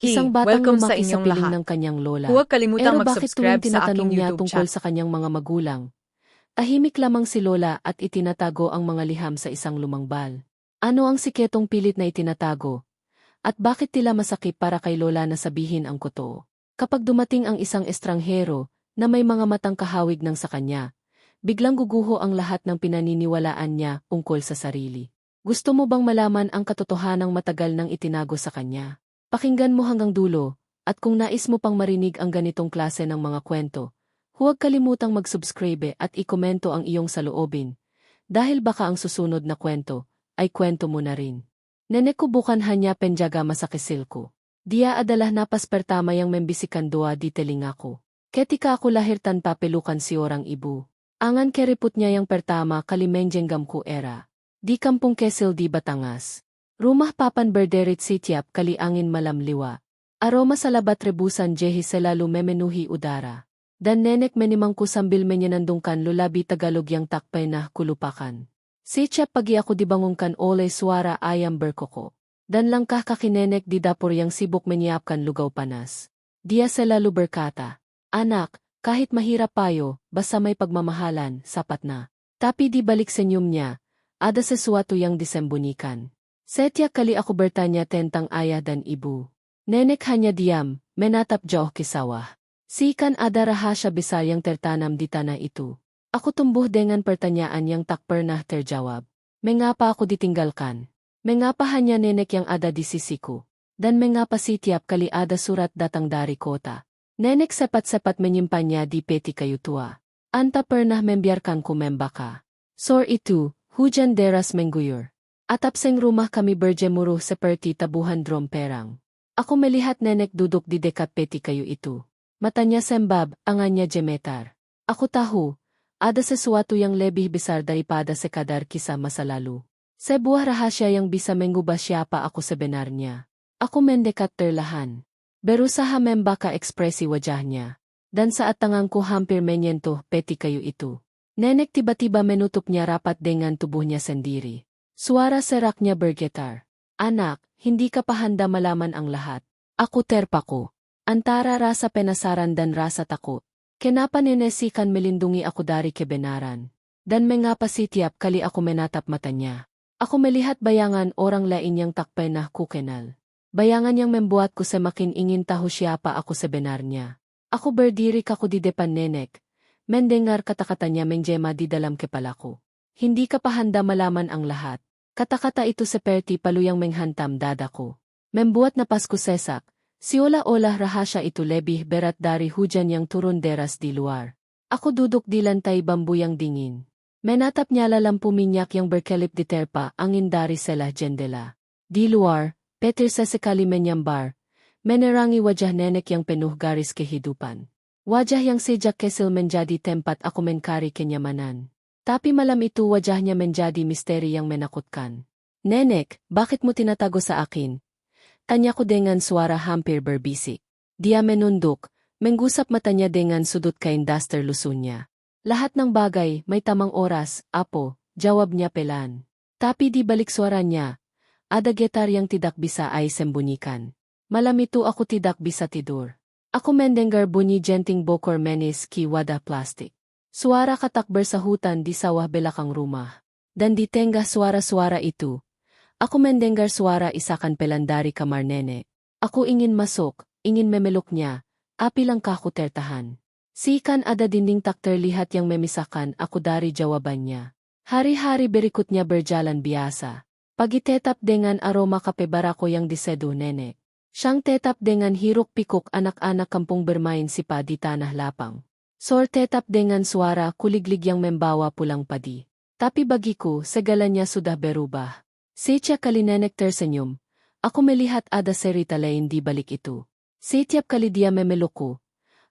Isang Hey, batang welcome sa lumaki sa piling lahat. ng kanyang lola. Huwag kalimutang Pero bakit mag-subscribe tuwing sa tinatanong aking niya YouTube tungkol channel. sa kanyang mga magulang? Tahimik lamang si lola at itinatago ang mga liham sa isang lumang bal. Ano ang siketong pilit na itinatago? At bakit tila masakit para kay lola na sabihin ang totoo? Kapag dumating ang isang estranghero na may mga matang kahawig ng sa kanya, biglang guguho ang lahat ng pinaniniwalaan niya ungkol sa sarili. Gusto mo bang malaman ang katotohanang matagal nang itinago sa kanya? Pakinggan mo hanggang dulo, at kung nais mo pang marinig ang ganitong klase ng mga kwento, huwag kalimutang mag-subscribe at ikomento ang iyong saloobin, dahil baka ang susunod na kwento ay kwento mo na rin. Nene ko bukan hanya penjaga masakisil ko. Dia adalah napas pertama yang membisikan doa di telinga ko. Ketika ako lahir tanpa pelukan si orang ibu. Angan keriput niya yang pertama kalimenjenggam ko era. Di kampung Kesil di Batangas. Rumah papan berderit sitiap kali angin malam liwa. Aroma sa labat rebusan jehi selalu memenuhi udara. Dan nenek menimangku sambil menyenandungkan lulabi Tagalog yang takpay na kulupakan. Sitiap pagi ako dibangungkan oleh suara ayam berkoko. Dan langkah kaki nenek di dapur yang sibuk menyiapkan lugaw panas. Dia selalu berkata, Anak, kahit mahirap payo, basta may pagmamahalan, sapat na. Tapi di balik senyum ada sesuatu yang disembunyikan. Setiap kali ako bertanya tentang ayah dan ibu. Nenek hanya diam, menatap jauh ke sawah. Sikan ada rahasya besar yang tertanam di tanah itu. Ako tumbuh dengan pertanyaan yang tak pernah terjawab. Mengapa aku ditinggalkan? Mengapa hanya nenek yang ada di sisiku? Dan mengapa setiap kali ada surat datang dari kota? Nenek sepat-sepat menyimpannya di peti kayu tua. Anta pernah membiarkanku membaka. Sor itu, hujan deras mengguyur. Atap seng rumah kami berjemuruh seperti tabuhan drum perang. Ako melihat nenek duduk di dekat peti kayu itu. Matanya sembab, angannya gemetar. Aku tahu, ada sesuatu yang lebih besar daripada sekadar kisah masa lalu. Sebuah rahasia yang bisa mengubah siapa aku sebenarnya. Aku mendekat perlahan. Berusaha membaka ekspresi wajahnya. Dan saat tanganku hampir menyentuh peti kayu itu, nenek tiba-tiba menutupnya rapat dengan tubuhnya sendiri. Suara seraknya bergetar. Anak, hindi ka pa handa malaman ang lahat. Ako terpaku. Antara rasa penasaran dan rasa takut. Kenapa ninesikan melindungi ako dari kebenaran? Dan mengapa setiap kali ako menatap mata niya? Ako melihat bayangan orang lain yang tak pernah ku kenal. Bayangan yang membuatku semakin ingin tahu siapa ako sebenarnya. Ako berdiri kako di depan nenek. Mendengar kata-kata niya menjema di dalam kepala ko. Hindi ka pa handa malaman ang lahat. Kata-kata itu seperti paluyang menghantam dada ko. Membuat napas ko sesak. Siola-olah rahasya itu lebih berat dari hujan yang turun deras di luar. Ako duduk di lantai bambu yang dingin. Menatap niya lampu minyak yang berkelip di terpa angin dari selah jendela. Di luar, Peter sesekali menyambar. Menerangi wajah nenek yang penuh garis kehidupan. Wajah yang sejak kesil menjadi tempat aku mencari kenyamanan. Tapi malam itu wajahnya menjadi misteri yang menakutkan. Nenek, bakit mo tinatago sa akin? Tanya ko dengan suara hampir berbisik. Dia menunduk, menggusap mata niya dengan sudut kain duster lusunya. Lahat ng bagay, may tamang oras, apo, jawab niya pelan. Tapi di balik suara niya, ada getar yang tidak bisa ay sembunyikan. Malam itu ako tidak bisa tidur. Ako mendengar bunyi jenting bokor menis ki wadah plastik. Suara katakber sa hutan di sawah belakang rumah. Dan di tengah suara-suara itu, ako mendengar suara isakan pelan dari kamar nene. Ako ingin masuk, ingin memeluk niya, api lang kako tertahan. Sikan ada dinding tak terlihat yang memisahkan ako dari jawabannya. Hari-hari berikutnya berjalan biasa. Pagi tetap dengan aroma kape barako yang diseduh nenek. Siyang tetap dengan hiruk pikuk anak-anak kampung bermain sipa di tanah lapang. Sor tetap dengan suara kuliglig yang membawa pulang padi. Tapi bagiku, segala niya sudah berubah. Setiap kali nenek tersenyum, ako melihat ada cerita lain di balik itu. Setiap kali dia memeluk ko,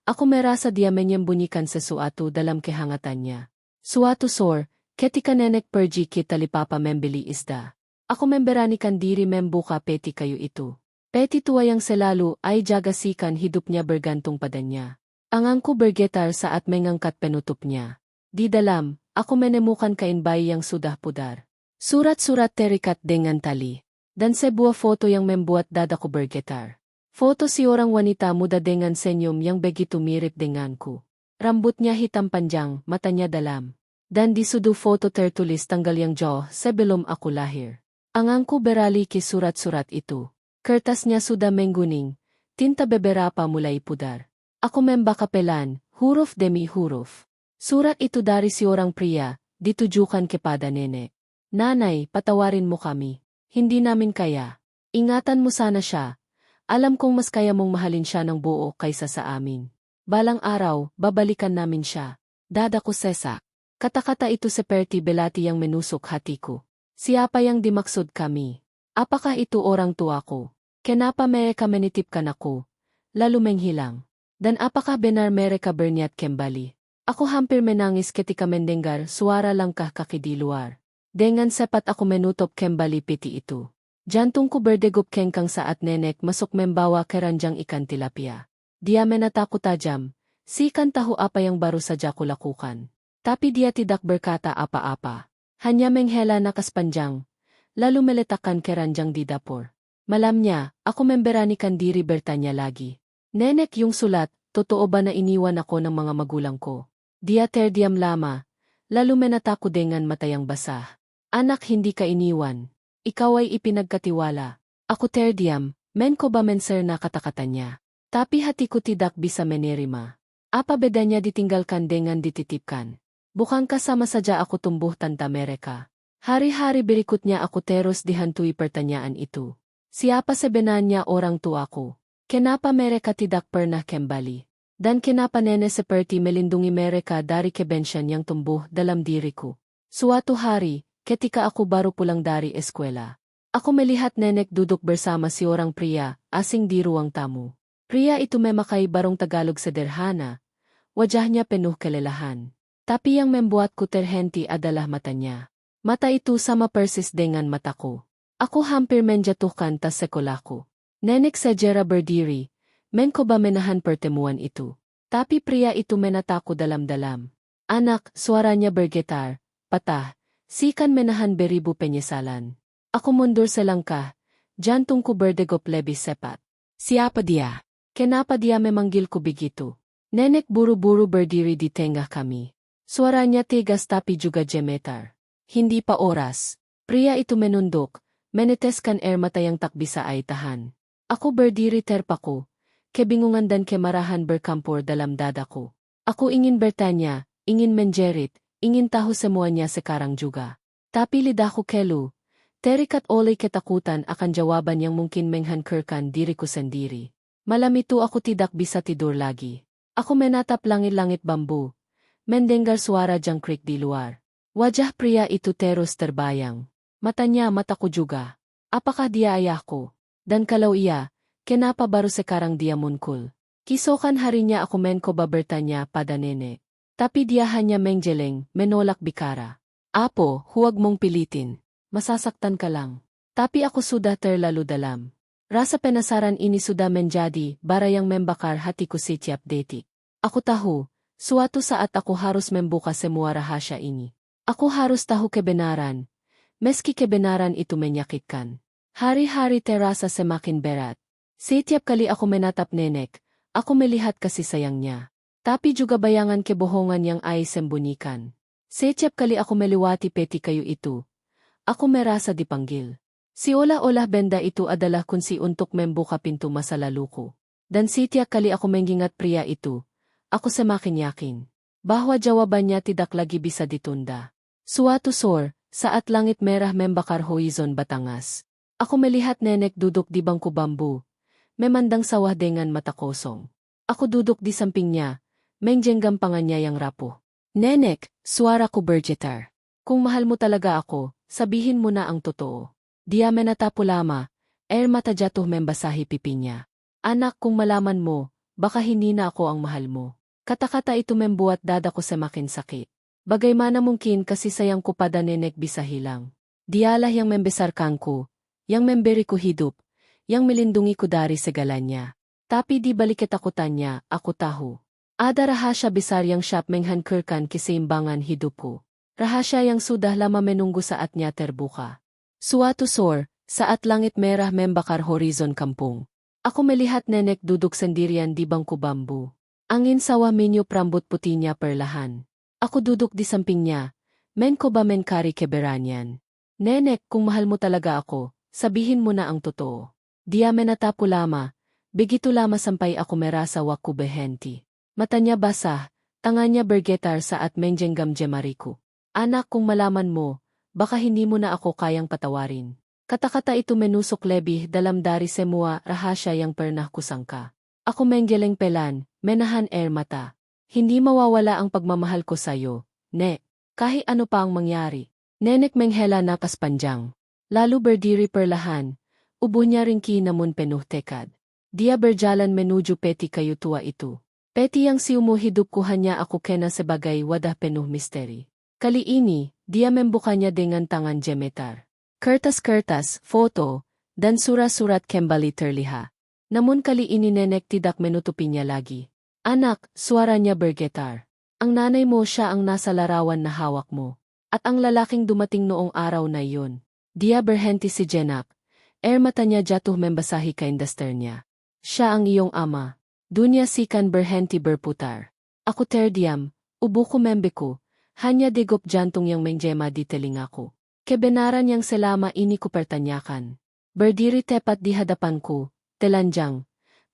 ako merasa dia menyembunyikan sesuatu dalam kehangatan niya. Suatu sor, ketika nenek pergi kita lipapa membeli isda. Ako memberanikan diri membuka peti kayu itu. Peti tua yang selalu ay jagasikan hidup niya bergantung pada niya. Angangku bergetar saat mengangkat penutup niya. Di dalam, ako menemukan kain bayi yang sudah pudar. Surat-surat terikat dengan tali. Dan sebuah foto yang membuat dadaku bergetar. Foto si orang wanita muda dengan senyum yang begitu mirip denganku. Rambutnya hitam panjang, matanya dalam. Dan di sudu foto tertulis tanggal yang jauh sebelum aku lahir. Angangku beralih ke surat-surat itu. Kertasnya sudah mengguning, tinta beberapa mulai pudar. Ako membakapelan, huruf demi huruf. Surat itu dari si orang pria, ditujukan kepada nenek. Nanay, patawarin mo kami. Hindi namin kaya. Ingatan mo sana siya. Alam kong mas kaya mong mahalin siya ng buo kaysa sa amin. Balang araw, babalikan namin siya. Dada ko sesa. Kata-kata ito sa Perti Belati yang menusok hati ko. Siapa yang dimaksud kami? Apakah itu orang tua ko? Kenapa mereka menitipkan ako? Lalo menghilang. Dan apakah benar mereka berniat kembali? Ako hampir menangis ketika mendengar suara langkah kaki di luar. Dengan sepat ako menutup kembali piti itu. Jantung ko berdegup kengkang saat nenek masuk membawa keranjang ikan tilapia. Dia menatakot tajam. Sikan tahu apa yang baru saja kulakukan. Tapi dia tidak berkata apa-apa. Hanya menghela nakas panjang. Lalu meletakkan keranjang di dapur. Malam niya, ako memberanikan diri bertanya lagi. Nenek yung sulat, totoo ba na iniwan ako ng mga magulang ko? Dia terdiam lama. Lalo menatako dengan matayang basah. Anak hindi ka iniwan. Ikaw ay ipinagkatiwala. Ako terdiam, men ko ba menser na katakata niya. Tapi hati ko tidak bisa menerima. Apa bedanya ditinggalkan dengan dititipkan? Bukan kasama saja ako tumbuh tanta mereka. Hari-hari berikutnya ako terus dihantui pertanyaan itu. Siapa sebenarnya orang tua ko? Kenapa mereka tidak pernah kembali? Dan kenapa nene seperti melindungi mereka dari kebensyan yang tumbuh dalam diriku? Suatu hari, ketika ako baru pulang dari eskwela, ako melihat nenek duduk bersama si orang pria, asing di ruang tamu. Pria itu memakai barong Tagalog sederhana, wajahnya penuh kelelahan. Tapi yang membuatku terhenti adalah matanya. Mata itu sama persis dengan mataku. Ako hampir menjatuhkan tas sekolahku. Nenek Sajera berdiri, men ko ba menahan pertemuan itu? Tapi pria itu menatako dalam-dalam. Anak, suaranya bergetar, patah, sikan menahan beribu penyesalan. Ako mundur selangkah, jantung ko lebih sepat. Siapa dia? Kenapa dia memanggil ko begitu? Nenek buru-buru berdiri di tengah kami. Suaranya tigas tapi juga gemetar. Hindi pa oras. Pria itu menundok, meneteskan air mata yang tak bisa ay tahan. Ako berdiri terpa ko. Kebingungan dan kemarahan berkampur dalam dadaku. Ako ingin bertanya, ingin menjerit, ingin tahu semuanya sekarang juga. Tapi lidahku kelu. Terikat oleh ketakutan akan jawaban yang mungkin menghancurkan diriku sendiri. Malam itu ako tidak bisa tidur lagi. Ako menatap langit-langit bambu. Mendengar suara jangkrik di luar. Wajah pria itu terus terbayang. Matanya mataku juga. Apakah dia ayahku? Dan kalau iya, kenapa baru sekarang dia muncul? Kisokan harinya ako men ko ba bertanya pada nenek. Tapi dia hanya mengjeleng, menolak bikara. Apo, huwag mong pilitin. Masasaktan ka lang. Tapi ako sudah terlalu dalam. Rasa penasaran ini sudah menjadi barayang membakar hatiku setiap detik. Ako tahu, suatu saat ako harus membuka semua rahasya ini. Ako harus tahu kebenaran, meski kebenaran itu menyakitkan. Hari-hari terasa semakin berat. Setiap kali ako menatap nenek, ako melihat kasih sayangnya. Tapi juga bayangan kebohongan yang ay sembunyikan. Setiap kali ako meliwati peti kayo itu, ako merasa dipanggil. Si olah-olah benda itu adalah kunsi untuk membuka pintu masa lalu ko. Dan setiap kali ako mengingat pria itu, ako semakin yakin bahwa jawabannya tidak lagi bisa ditunda. Suatu sor, saat langit merah membakar horizon Batangas. Ako melihat nenek duduk di bangku bambu, memandang sawah dengan mata kosong. Ako duduk di samping niya, menjenggam pangan niya yang rapuh. Nenek, suara ko bergetar. Kung mahal mo talaga ako, sabihin mo na ang totoo. Dia menatapo lama, air mata jatuh membasahi pipi niya. Anak kung malaman mo, baka hindi na ako ang mahal mo. Kata-kata itu membuat dada ko semakin sakit. Bagaimana mungkin kasi sayang ko pada nenek bisa hilang. Dialah yang membesarkan ko, yang memberi ko hidup, yang melindungi ko dari segala niya. Tapi di balik ketakutan niya, ako tahu. Ada rahasya besar yang siyap menghancurkan keseimbangan hidup ko. Rahasya yang sudah lama menunggu saat niya terbuka. Suatu sor, saat langit merah membakar horizon kampung. Ako melihat nenek duduk sendirian di bangku bambu. Angin sawa minyo prambut putihnya perlahan. Ako duduk di samping niya. Men ko? Nenek, kung mahal mo talaga ako, sabihin mo na ang totoo. Dia menatapo lama, begitu lama sampay ako merasa waku behenti. Mata niya basah, tangannya bergetar saat menjenggam jemariku. Anak, kung malaman mo, baka hindi mo na ako kayang patawarin. Kata-kata itu menusok lebih dalam dari semua rahasya yang pernah kusangka. Ako menggeleng pelan, menahan air mata. Hindi mawawala ang pagmamahal ko sa'yo, ne. Kahit ano pa ang mangyari. Nenek menghela napas panjang. Lalu berdiri perlahan. Ubo niya rin ki namun penuh tekad. Dia berjalan menuju peti kayu tua itu. Peti yang si umuhidup ko hanya ako kena sebagai wadah penuh misteri. Kali ini, dia membukanya dengan tangan jemetar. Kertas-kertas, foto, dan surat-surat kembali terlihat. Namun kali ini nenek tidak menutupi niya lagi. Anak, suara niya bergetar. Ang nanay mo siya ang nasa larawan na hawak mo. At ang lalaking dumating noong araw na iyon. Dia berhenti si Jenak. Er mata niya jatuh membasahi kain duster niya. Siya ang iyong ama. Dunya sikan berhenti berputar. Ako terdiam, ubo ko membeku. Hanya digop jantong yang menjema di telingaku. Kebenaran yang selama ini ku pertanyakan. Berdiri tepat di hadapanku, telanjang.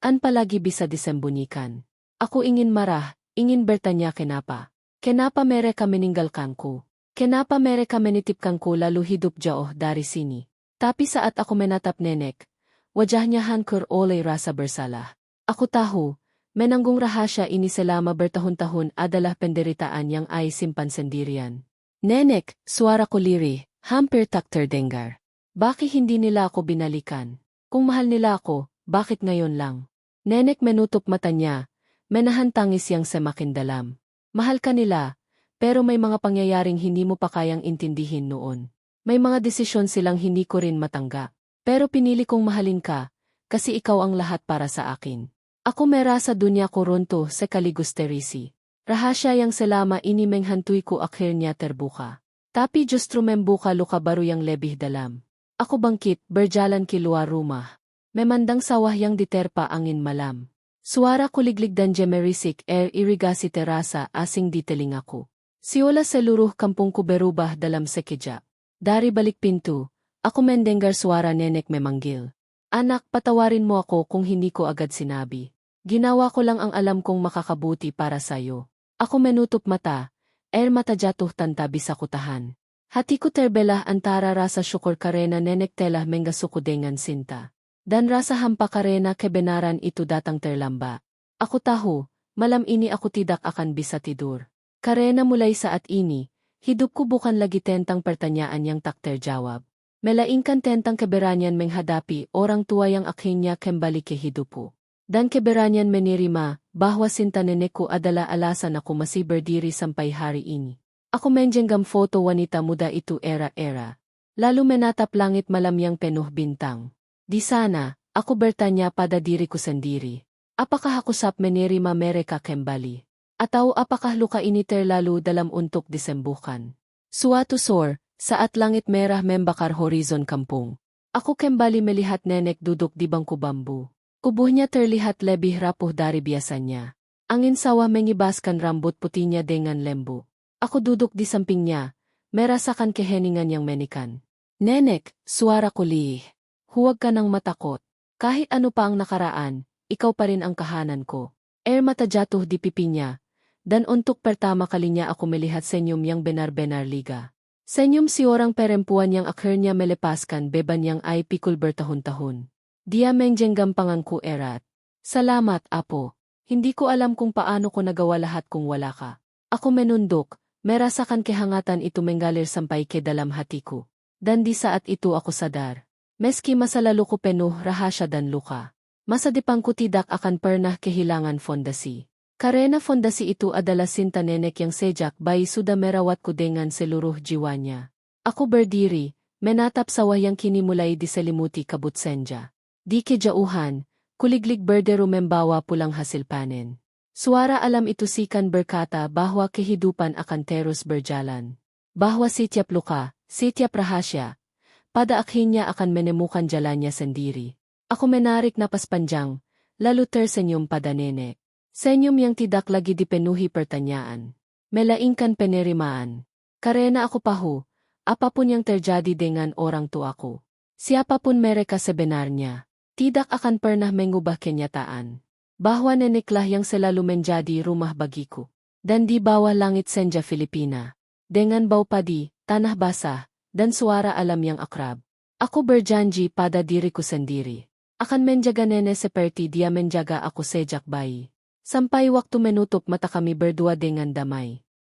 An palagi bisa disembunyikan. Ako ingin marah, ingin bertanya kenapa. Kenapa mereka meninggalkanku? Kenapa mereka menitipkan ko lalu hidup jauh dari sini? Tapi saat ako menatap nenek, wajahnya hancur oleh rasa bersalah. Ako tahu, menanggung rahasya ini selama bertahun-tahun adalah penderitaan yang ay simpan sendirian. Nenek, suara ko lirih, hampir tak terdengar. Bakit hindi nila ako binalikan? Kung mahal nila ako, bakit ngayon lang? Nenek menutup mata niya, menahan tangis yang semakin dalam. Mahal ka nila, pero may mga pangyayaring hindi mo pa kayang intindihin noon. May mga desisyon silang hindi ko rin matanggap. Pero pinili kong mahalin ka, kasi ikaw ang lahat para sa akin. Ako mera sa dunya ko ronto sa kaligusterisi. Rahasya yang selama ini menghantuy ko akhirnya terbuka. Tapi justru membuka luka baru yang lebih dalam. Ako bangkit, berjalan ki luar rumah. Memandang sawah yang diterpa angin malam. Suara kuliglig dan jemerisik air irigasi terasa asing di telingaku. Siola seluruh kampung berubah dalam sekejap. Dari balik pintu, ako mendengar suara nenek memanggil. Anak, patawarin mo ako kung hindi ko agad sinabi. Ginawa ko lang ang alam kong makakabuti para sayo. Ako menutup mata, er mata jatuh tanta bisa kutahan. Hati ko terbelah antara rasa syukur karena nenek telah menggasuko dengan sinta. Dan rasa hampa karena kebenaran itu datang terlamba. Ako tahu, malam ini aku tidak akan bisa tidur. Karena mulay saat ini, hidup ko bukan lagi tentang pertanyaan yang tak terjawab. Melainkan tentang keberanian menghadapi orang tua yang akhirnya kembali ke hidupku. Dan keberanian menirima bahwa sinta nenekku adalah alasan ako masih berdiri sampai hari ini. Ako menjenggam foto wanita muda itu era-era. Lalu menatap langit malam yang penuh bintang. Di sana, ako bertanya pada diriku sendiri. Apakah aku sap menirima mereka kembali? Atau apakah luka ini terlalu dalam untuk disembuhkan? Suatu sor, saat langit merah membakar horizon kampung. Ako kembali melihat nenek duduk di bangku bambu. Kubuhnya terlihat lebih rapuh dari biasanya. Angin sawah mengibaskan rambut putihnya dengan lembu. Ako duduk di sampingnya, merasakan keheningan yang menikan. Nenek, suara kulih. Huwag ka nang matakot. Kahit ano pa ang nakaraan, ikaw pa rin ang kahanan ko. Air mata jatuh di pipi niya, dan untuk pertama kalinya ako melihat senyum yang benar-benar liga. Senyum si orang perempuan yang akhirnya melepaskan beban yang ay pikul bertahun-tahun. Dia menjenggam pangangku erat. Salamat, Apo. Hindi ko alam kung paano ko nagawa lahat kung wala ka. Ako menundok, merasakan kehangatan itu menggalir sampai ke dalam hatiku. Dan di saat itu ako sadar. Meski masa lalu ko penuh rahasya dan luka. Masa depan ko tidak akan pernah kehilangan fondasi. Karena fondasi itu adalah sinta nenek yang sejak bayi sudah merawat ko dengan seluruh jiwanya. Ako berdiri, menatap sawah yang kini mulai diselimuti kabut senja. Di kejauhan, kuliglig berdero membawa pulang hasil panen. Suara alam itu sikan berkata bahwa kehidupan akan terus berjalan. Bahwa setiap luka, setiap rahasya, pada akhirnya akan menemukan jalannya sendiri. Ako menarik na paspanjang, laluter senyum padanene. Senyum yang tidak lagi dipenuhi pertanyaan. Melaingkan penerimaan. Karena aku pahu, apapun yang terjadi dengan orang tuaku. Siapapun mereka sebenarnya, tidak akan pernah mengubah kenyataan. Bahwa neneklah yang selalu menjadi rumah bagiku. Dan di bawah langit senja Filipina. Dengan bau padi, tanah basah, dan suara alam yang akrab. Ako berjanji pada diriku sendiri. Akan menjaga nene seperti dia menjaga ako sejak bayi. Sampai waktu menutup mata kami berdua dengan damai.